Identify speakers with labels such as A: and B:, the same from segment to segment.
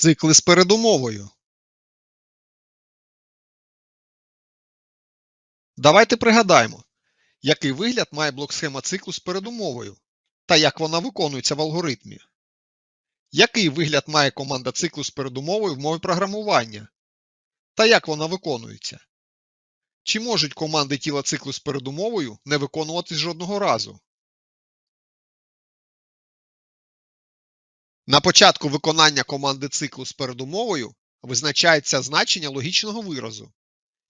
A: Цикли з передумовою. Давайте пригадаємо, який вигляд має блок-схема циклу з передумовою та як вона виконується в алгоритмі. Який вигляд має команда циклу з передумовою в мові програмування та як вона виконується. Чи можуть команди тіла циклу з передумовою не виконуватись жодного разу? На початку виконання команди циклу з передумовою визначається значення логічного виразу.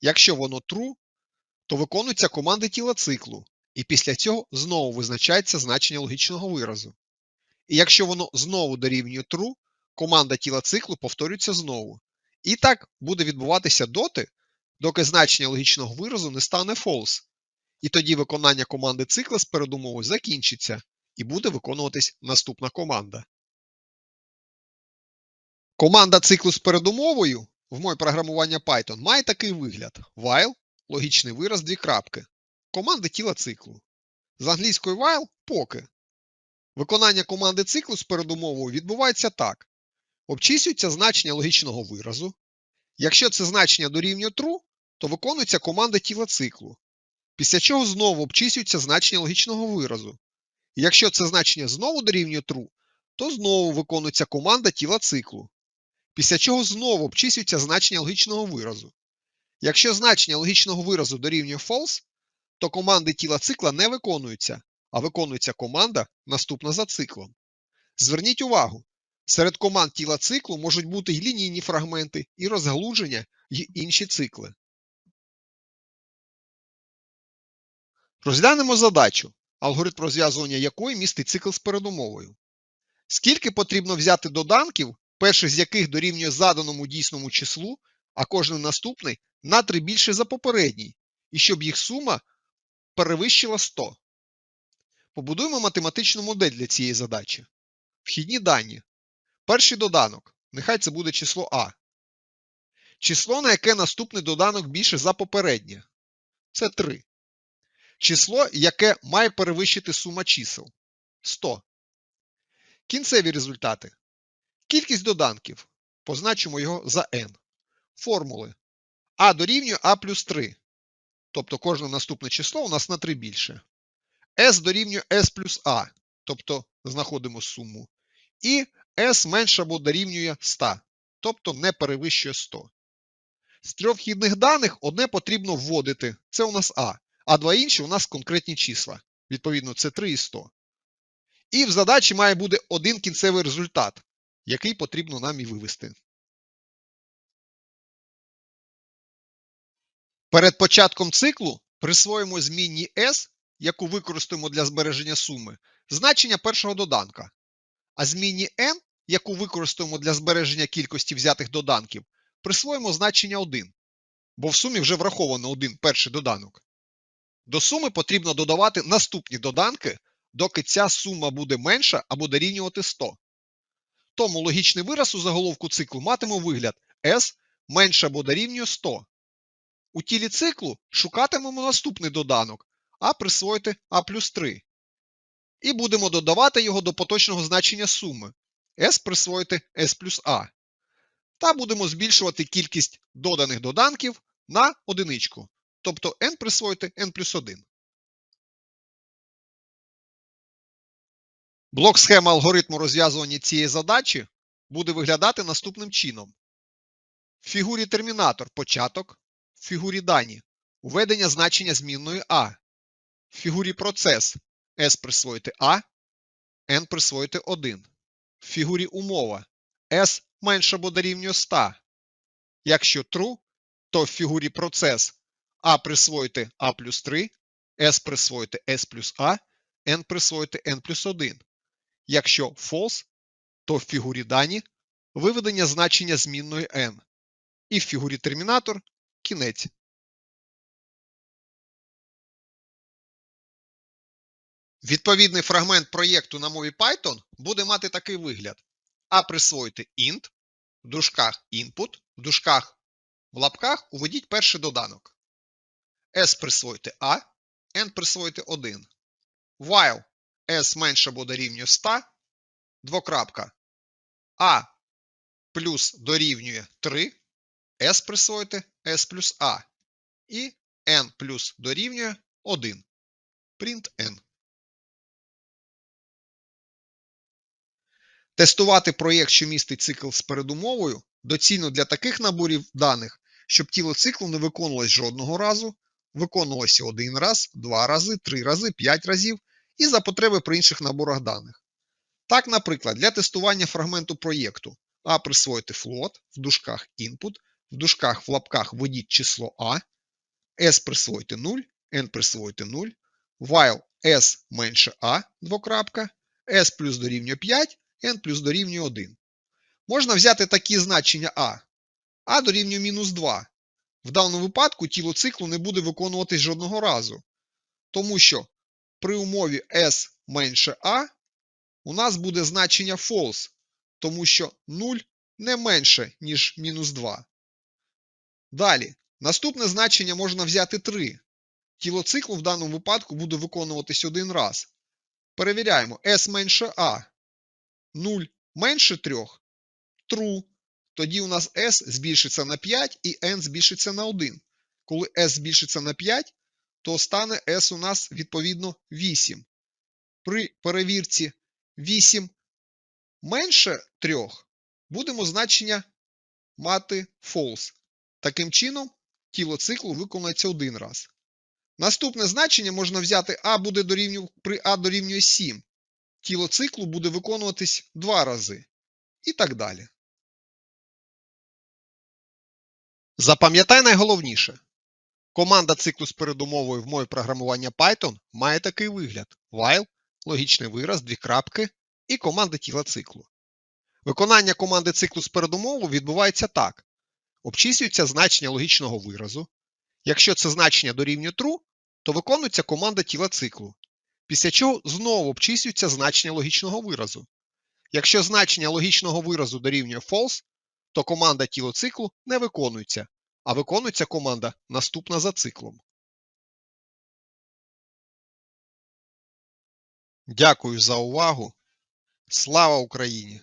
A: Якщо воно true, то виконується команда тіла циклу, і після цього знову визначається значення логічного виразу. І якщо воно знову дорівнює true, команда тіла циклу повторюється знову. І так буде відбуватися доти, доки значення логічного виразу не стане false. І тоді виконання команди цикла з передумовою закінчиться і буде виконуватись наступна команда. Команда циклу з передумовою в моє програмування Python має такий вигляд: while, логічний вираз, дві крапки. Команди тіла циклу. З англійської while поки. Виконання команди циклу з передумовою відбувається так: обчислюється значення логічного виразу. Якщо це значення дорівнює true, то виконується команда тіла циклу. Після чого знову обчислюється значення логічного виразу. Якщо це значення знову дорівнює true, то знову виконується команда тіла циклу. Після чого знову обчислюється значення логічного виразу. Якщо значення логічного виразу дорівнює false, то команди тіла цикла не виконуються, а виконується команда наступна за циклом. Зверніть увагу, серед команд тіла циклу можуть бути й лінійні фрагменти, і розгалуження, й інші цикли. Розглянемо задачу, алгоритм розв'язування якої містить цикл з передумовою. Скільки потрібно взяти доданків, перший з яких дорівнює заданому дійсному числу, а кожен наступний на 3 більше за попередній, і щоб їх сума перевищила 100. Побудуємо математичну модель для цієї задачі. Вхідні дані. Перший доданок. Нехай це буде число А. Число, на яке наступний доданок більше за попереднє. Це 3. Число, яке має перевищити сума чисел 100. Кінцеві результати. Кількість доданків. Позначимо його за n. Формули. А дорівнює А плюс 3. Тобто кожне наступне число у нас на 3 більше. S дорівнює S плюс А. Тобто знаходимо суму. І S менше або дорівнює 100. Тобто не перевищує 100. З трьох вхідних даних одне потрібно вводити. Це у нас А. А два інші у нас конкретні числа. Відповідно, це 3 і 100. І в задачі має бути один кінцевий результат, який потрібно нам і вивести. Перед початком циклу присвоїмо змінні S, яку використаємо для збереження суми, значення першого доданка. А змінні n, яку використаємо для збереження кількості взятих доданків, присвоїмо значення 1, бо в сумі вже враховано один перший доданок. До суми потрібно додавати наступні доданки, доки ця сума буде менша або дорівнювати 100. Тому логічний вираз у заголовку циклу матиме вигляд S менше або дорівнює 100. У тілі циклу шукатимемо наступний доданок, а присвоїти А плюс 3. І будемо додавати його до поточного значення суми S присвоїти S плюс А. Та будемо збільшувати кількість доданих доданків на одиничку, тобто n присвоїти n плюс 1. Блок схема алгоритму розв'язування цієї задачі буде виглядати наступним чином. В фігурі термінатор початок, в фігурі дані введення значення змінної А, в фігурі процес S присвоїти А, N присвоїти 1, в фігурі умова S менше або дорівнює 100. Якщо true, то в фігурі процес А присвоїти А плюс 3, S присвоїти S плюс А, N присвоїти N плюс 1. Якщо false, то в фігурі дані виведення значення змінної n. І в фігурі термінатор кінець. Відповідний фрагмент проєкту на мові Python буде мати такий вигляд: А присвоїти int, в дужках input, в дужках в лапках уведіть перший доданок. S присвоїти A, N присвоїти 1. While S менше або дорівнює 100, двокрапка. А плюс дорівнює 3, s присвоїти s плюс a і n плюс дорівнює 1. Print n. Тестувати проєкт, що містить цикл з передумовою, доцільно для таких наборів даних, щоб тіло циклу не виконувалось жодного разу, виконувалося один раз, два рази, три рази, п'ять разів і за потреби при інших наборах даних. Так, наприклад, для тестування фрагменту проєкту А присвоїти float, в дужках input, в дужках в лапках введіть число А, S присвоїти 0, N присвоїти 0, while S менше А, двокрапка, S плюс дорівнює 5, N плюс дорівнює 1. Можна взяти такі значення А. А дорівнює мінус 2. В даному випадку тіло циклу не буде виконуватись жодного разу, тому що при умові S менше А у нас буде значення false, тому що 0 не менше, ніж мінус 2. Далі, наступне значення можна взяти 3. Тіло циклу в даному випадку буде виконуватись один раз. Перевіряємо S менше А. 0 менше 3. True. Тоді у нас S збільшиться на 5 і N збільшиться на 1. Коли S збільшиться на 5, то стане S у нас відповідно 8. При перевірці 8 менше 3 будемо значення мати false. Таким чином, тіло циклу виконується один раз. Наступне значення можна взяти А буде дорівнює, при А дорівнює 7. Тіло циклу буде виконуватись два рази. І так далі. Запам'ятай найголовніше. Команда циклу з передумовою в мові програмування Python має такий вигляд: while, логічний вираз, дві крапки і команда тіла циклу. Виконання команди циклу з передумовою відбувається так: обчислюється значення логічного виразу. Якщо це значення дорівнює true, то виконується команда тіла циклу, після чого знову обчислюється значення логічного виразу. Якщо значення логічного виразу дорівнює false, то команда тіло циклу не виконується, а виконується команда наступна за циклом. Дякую за увагу. Слава Україні!